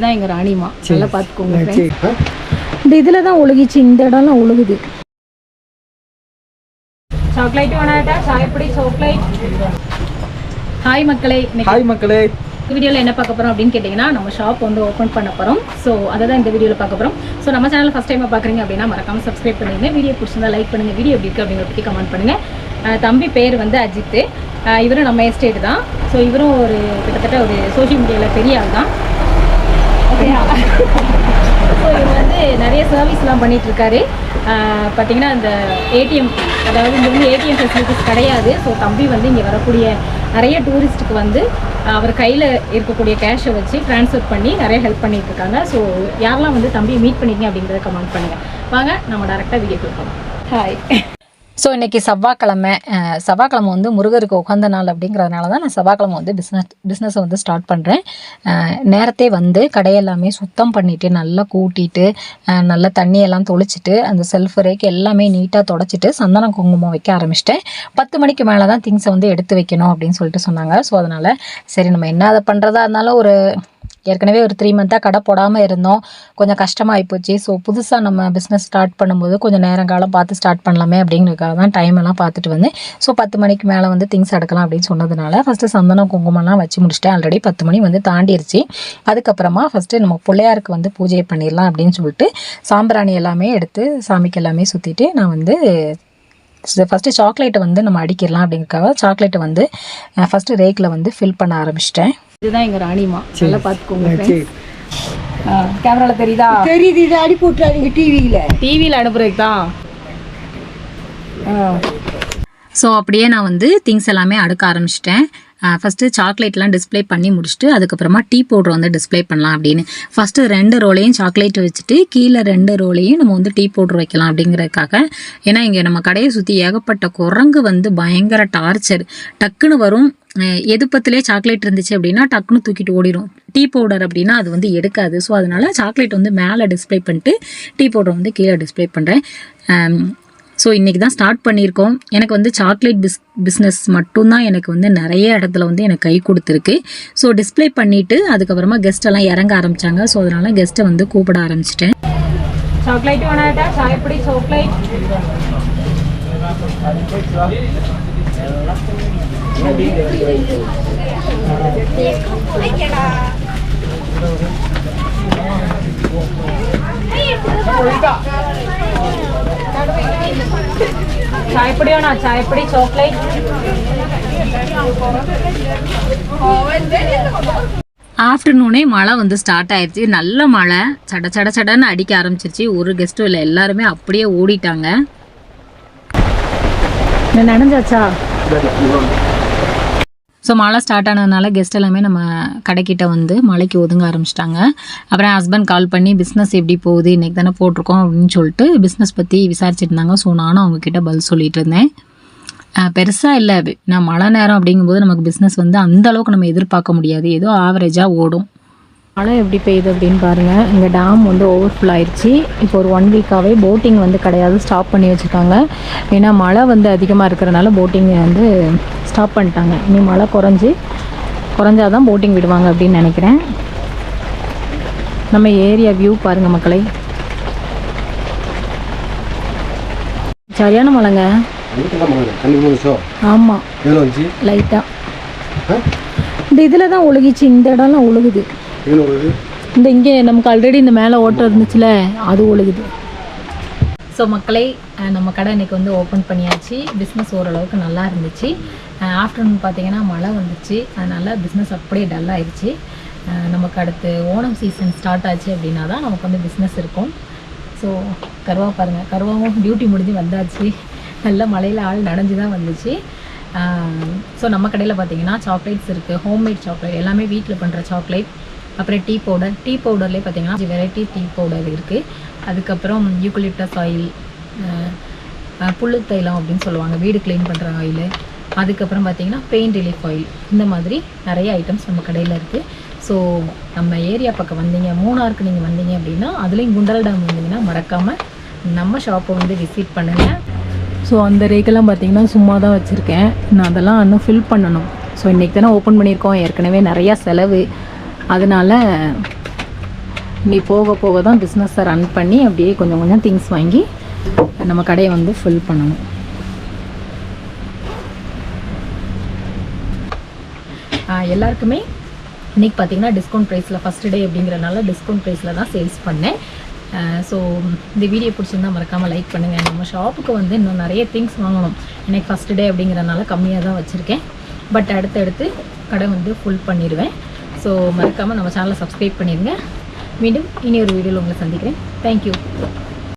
தான் எங்க ராணிமா நல்லா பார்த்துக்கோங்க ஆ? இந்த இதில் தான் ஒழுகிச்சு இந்த இடம்லாம் ஒழுகுது. சாக்லேட் வேணாட்டா சாயப்படி சாக்லேட் ஹாய் மக்களே ஹாய் மக்களே. வீடியோவில் என்ன பார்க்க போகிறோம் அப்படின்னு கேட்டிங்கன்னா நம்ம ஷாப் வந்து ஓப்பன் பண்ண போகிறோம் ஸோ அதை தான் இந்த வீடியோவில் பார்க்க போகிறோம் ஸோ நம்ம சேனல் ஃபஸ்ட் டைம் பார்க்குறீங்க அப்படின்னா மறக்காம சப்ஸ்கிரைப் பண்ணுங்க. வீடியோ பிடிச்சிருந்தா லைக் பண்ணுங்கள் வீடியோ எப்படி இருக்குது அப்படிங்கிற பற்றி கமெண்ட் பண்ணுங்கள் தம்பி பேர் வந்து அஜித் இவரும் நம்ம எஸ்டேட் தான். ஸோ இவரும் ஒரு கிட்டத்தட்ட ஒரு சோஷியல் மீடியாவில் பெரிய ஆள் தான் ஸோ இவர் வந்து நிறைய சர்வீஸ்லாம் பண்ணிகிட்ருக்காரு பார்த்தீங்கன்னா அந்த ஏடிஎம் அதாவது இங்கே வந்து ஏடிஎம் ஃபெசிலிட்டிஸ் கிடையாது. ஸோ தம்பி வந்து இங்கே வரக்கூடிய நிறைய டூரிஸ்ட்டுக்கு வந்து அவர் கையில் இருக்கக்கூடிய கேஷை வச்சு ட்ரான்ஸ்ஃபர் பண்ணி நிறைய ஹெல்ப் பண்ணிட்டு இருக்காங்க ஸோ யாரெல்லாம் வந்து தம்பியை மீட் பண்ணிங்க அப்படிங்கிறத கமெண்ட் பண்ணுங்கள் வாங்க நம்ம டேரெக்டாக வீடியோ போகலாம் ஹாய் ஸோ இன்றைக்கி செவ்வாய்க்கிழமை செவ்வாய்க்கிழமை வந்து முருகருக்கு உகந்த நாள் அப்படிங்கிறதுனால தான் நான் செவ்வாய்க்கிழமை வந்து பிஸ்னஸ் பிஸ்னஸை வந்து ஸ்டார்ட் பண்ணுறேன் நேரத்தே வந்து கடையெல்லாமே சுத்தம் பண்ணிவிட்டு நல்லா கூட்டிட்டு நல்லா தண்ணியெல்லாம் தொளிச்சிட்டு அந்த செல்ஃப் ரேக் எல்லாமே நீட்டாக தொடச்சிட்டு சந்தனம் குங்குமம் வைக்க ஆரம்பிச்சிட்டேன். பத்து மணிக்கு மேலே தான் திங்ஸை வந்து எடுத்து வைக்கணும் அப்படின்னு சொல்லிட்டு சொன்னாங்க. ஸோ அதனால் சரி நம்ம என்ன அதை பண்ணுறதா இருந்தாலும் ஒரு ஏற்கனவே ஒரு த்ரீ மந்த்தாக கடை போடாமல் இருந்தோம். கொஞ்சம் கஷ்டமாகி போச்சு. ஸோ புதுசாக நம்ம பிஸ்னஸ் ஸ்டார்ட் பண்ணும்போது கொஞ்சம் நேரம் காலம் பார்த்து ஸ்டார்ட் பண்ணலாமே அப்படிங்கிறதுக்காக தான் டைம் எல்லாம் பார்த்துட்டு வந்தேன். ஸோ பத்து மணிக்கு மேலே வந்து திங்ஸ் எடுக்கலாம் அப்படின்னு சொன்னதுனால ஃபஸ்ட்டு சந்தனம் குங்குமம்லாம் வச்சு முடிச்சுட்டேன். ஆல்ரெடி பத்து மணி வந்து தாண்டிருச்சு. அதுக்கப்புறமா ஃபஸ்ட்டு நம்ம பிள்ளையாருக்கு வந்து பூஜை பண்ணிடலாம் அப்படின்னு சொல்லிட்டு சாம்பிராணி எல்லாமே எடுத்து சாமிக்கு எல்லாமே சுற்றிட்டு நான் வந்து ஃபஸ்ட்டு சாக்லேட்டை வந்து நம்ம அடிக்கிடலாம் அப்படிங்கிறக்காக சாக்லேட்டை வந்து ஃபஸ்ட்டு ரேக்கில் வந்து ஃபில் பண்ண ஆரம்பிச்சிட்டேன். இதுதான் எங்கள் ராணிமா நல்லா பார்த்துக்கோங்க சரி. கேமராவில் தெரியுதா? தெரியுது இது அடி போட்டுறாதீங்க டிவியில டிவியில் அனுப்புறதுக்கு தான் ஸோ அப்படியே நான் வந்து திங்ஸ் எல்லாமே அடுக்க ஆரம்பிச்சிட்டேன். ஃபஸ்ட்டு சாக்லேட்லாம் டிஸ்ப்ளே பண்ணி முடிச்சுட்டு அதுக்கப்புறமா டீ பவுடர் வந்து டிஸ்ப்ளே பண்ணலாம் அப்படின்னு. ஃபஸ்ட்டு ரெண்டு ரோலையும் சாக்லேட் வச்சுட்டு கீழே ரெண்டு ரோலையும் நம்ம வந்து டீ பவுடர் வைக்கலாம் அப்படிங்கிறதுக்காக. ஏன்னா இங்கே நம்ம கடையை சுற்றி ஏகப்பட்ட குரங்கு வந்து பயங்கர டார்ச்சர் டக்குன்னு வரும் அஹ் எதுப்பத்திலே சாக்லேட் இருந்துச்சு அப்படின்னா டக்குன்னு தூக்கிட்டு ஓடிடும் டீ பவுடர் அப்படின்னா அது வந்து எடுக்காது. ஸோ அதனால சாக்லேட் வந்து மேலே டிஸ்ப்ளே பண்ணிட்டு டீ பவுடர் வந்து கீழே டிஸ்ப்ளே பண்ணுறேன் ஸோ இன்றைக்கி தான் ஸ்டார்ட் பண்ணியிருக்கோம். எனக்கு வந்து சாக்லேட் பிஸ் பிஸ்னஸ் மட்டும்தான் எனக்கு வந்து நிறைய இடத்துல வந்து எனக்கு கை கொடுத்துருக்கு. ஸோ டிஸ்ப்ளே பண்ணிவிட்டு அதுக்கப்புறமா கெஸ்ட் எல்லாம் இறங்க ஆரம்பித்தாங்க ஸோ அதனால் கெஸ்ட்டை வந்து கூப்பிட ஆரம்பிச்சிட்டேன். சாக்லேட் வேணாட்டா சாயப்படி சாக்லேட் ചായപ്പൊടി വേണോ ചായപ്പൊടി ചോക്ലേറ്റ് ஆஃப்டர்நூனே மழை வந்து ஸ்டார்ட் ஆயிடுச்சு நல்ல மழை சட சட சடன்னு அடிக்க ஆரம்பிச்சிருச்சு ஒரு கெஸ்ட்டும் இல்லை எல்லாருமே அப்படியே ஓடிட்டாங்க நனைஞ்சாச்சா ஸோ மழை ஸ்டார்ட் ஆனதுனால கெஸ்ட் எல்லாமே நம்ம கடைக்கிட்ட வந்து மழைக்கு ஒதுங்க ஆரம்பிச்சிட்டாங்க. அப்புறம் ஹஸ்பண்ட் கால் பண்ணி பிஸ்னஸ் எப்படி போகுது? இன்றைக்கி தானே போட்டிருக்கோம் அப்படின்னு சொல்லிட்டு பிஸ்னஸ் பற்றி விசாரிச்சுட்டு இருந்தாங்க. ஸோ நானும் அவங்கக்கிட்ட பதில் சொல்லிட்டு இருந்தேன். பெருசாக இல்லை நான் மழை நேரம் அப்படிங்கும்போது நமக்கு பிஸ்னஸ் வந்து அந்த அளவுக்கு நம்ம எதிர்பார்க்க முடியாது. ஏதோ ஆவரேஜாக ஓடும். மழை எப்படி பெய்யுது அப்படின்னு பாருங்கள் இங்கே டேம் வந்து ஓவர்ஃபுல் ஆயிடுச்சு இப்போ ஒரு ஒன் வீக்காகவே போட்டிங் வந்து கிடையாது ஸ்டாப் பண்ணி வச்சுருக்காங்க. ஏன்னா மழை வந்து அதிகமாக இருக்கிறனால போட்டிங் வந்து ஸ்டாப் பண்ணிட்டாங்க. இனி மழை குறைஞ்சி குறைஞ்சாதான் போட்டிங் விடுவாங்க அப்படின்னு நினைக்கிறேன். நம்ம ஏரியா வியூ பாருங்கள் மக்களை. சரியான மழைங்க. ஆமாம் லைட்டாக? இந்த இதில் தான் ஒழுகிச்சு இந்த இடம்லாம் ஒழுகுது. இந்த இங்கே நமக்கு ஆல்ரெடி இந்த மேலே ஓட்டம் இருந்துச்சுல அது ஒழுகுது. ஸோ மக்களை நம்ம கடை இன்றைக்கி வந்து ஓப்பன் பண்ணியாச்சு. பிஸ்னஸ் ஓரளவுக்கு நல்லா இருந்துச்சு. ஆஃப்டர்நூன் பார்த்திங்கன்னா மழை வந்துச்சு. அதனால் பிஸ்னஸ் அப்படியே டல் ஆயிடுச்சு. நமக்கு அடுத்து ஓணம் சீசன் ஸ்டார்ட் ஆச்சு அப்படின்னா தான் நமக்கு வந்து பிஸ்னஸ் இருக்கும். ஸோ கருவா பாருங்கள் கருவாவும் டியூட்டி முடிஞ்சு வந்தாச்சு. நல்ல மழையில் ஆள் நனைஞ்சு தான் வந்துச்சு. ஸோ நம்ம கடையில் பார்த்தீங்கன்னா சாக்லேட்ஸ் இருக்குது ஹோம்மேட் சாக்லேட் எல்லாமே வீட்டில் பண்ணுற சாக்லேட் அப்புறம் டீ பவுடர். டீ பவுடர்லேயே பார்த்தீங்கன்னா வெரைட்டி டீ பவுடர் இருக்குது அதுக்கப்புறம் யூக்கலிப்டஸ் ஆயில் புல்லு தைலம் அப்படின்னு சொல்லுவாங்க. வீடு க்ளீன் பண்ணுற ஆயில் அதுக்கப்புறம் பார்த்தீங்கன்னா பெயின் ரிலீஃப் ஆயில் இந்த மாதிரி நிறைய ஐட்டம்ஸ் நம்ம கடையில் இருக்குது ஸோ நம்ம ஏரியா பக்கம் வந்தீங்க மூணாருக்கு நீங்கள் வந்தீங்க அப்படின்னா அதுலேயும் குண்டல் டேம் வந்தீங்கன்னா மறக்காமல் நம்ம ஷாப்பை வந்து விசிட் பண்ணுங்கள் ஸோ அந்த ரேக்கெல்லாம் பார்த்தீங்கன்னா சும்மா தான் வச்சுருக்கேன். நான் அதெல்லாம் இன்னும் ஃபில் பண்ணணும். ஸோ இன்றைக்கி தானே ஓப்பன் பண்ணியிருக்கோம். ஏற்கனவே நிறையா செலவு. அதனால் இப்படி போக போக தான் பிஸ்னஸை ரன் பண்ணி அப்படியே கொஞ்சம் கொஞ்சம் திங்ஸ் வாங்கி நம்ம கடையை வந்து ஃபில் பண்ணணும். எல்லாருக்குமே இன்றைக்கி பார்த்தீங்கன்னா டிஸ்கவுண்ட் ப்ரைஸில் ஃபஸ்ட் டே அப்படிங்கிறனால டிஸ்கவுண்ட் ப்ரைஸில் தான் சேல்ஸ் பண்ணேன். ஸோ இந்த வீடியோ பிடிச்சிருந்தா மறக்காமல் லைக் பண்ணுங்கள் நம்ம ஷாப்புக்கு வந்து இன்னும் நிறைய திங்ஸ் வாங்கணும். எனக்கு ஃபஸ்ட் டே அப்படிங்கிறனால கம்மியாக தான் வச்சுருக்கேன். பட் அடுத்தடுத்து கடை வந்து ஃபுல் பண்ணிடுவேன். ஸோ மறக்காமல் நம்ம சேனலை சப்ஸ்கிரைப் பண்ணிடுங்க மீண்டும் இனி ஒரு வீடியோவில் உங்களை சந்திக்கிறேன். தேங்க்யூ